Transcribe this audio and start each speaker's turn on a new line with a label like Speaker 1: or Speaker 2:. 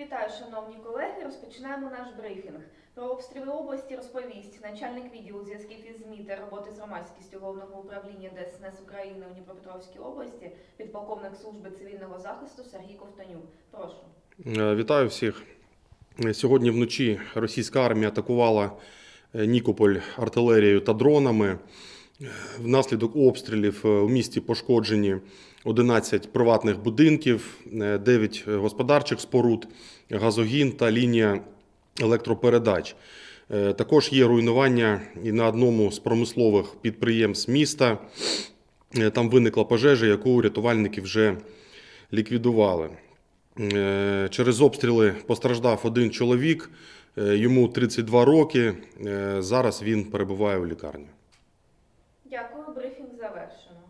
Speaker 1: Вітаю, шановні колеги. Розпочинаємо наш брифінг. Про обстріли області розповість начальник відділу зв'язків із ЗМІ та роботи з громадськістю головного управління ДСНС України у Дніпропетровській області, підполковник служби цивільного захисту Сергій Ковтонюк. Прошу.
Speaker 2: Е, Вітаю всіх. Сьогодні вночі російська армія атакувала е, Нікополь артилерією та дронами. Е, Внаслідок обстрілів е, у місті пошкоджені 11 приватних будинків, 9 господарчих споруд, газогін та лінія електропередач. Е, Також є руйнування і на одному з промислових підприємств міста. Е, Там виникла пожежа, яку рятувальники вже ліквідували. Е, Через обстріли постраждав один чоловік, е, йому 32 роки. Е, Зараз він перебуває у лікарні.
Speaker 1: Дякую, брифінг завершено.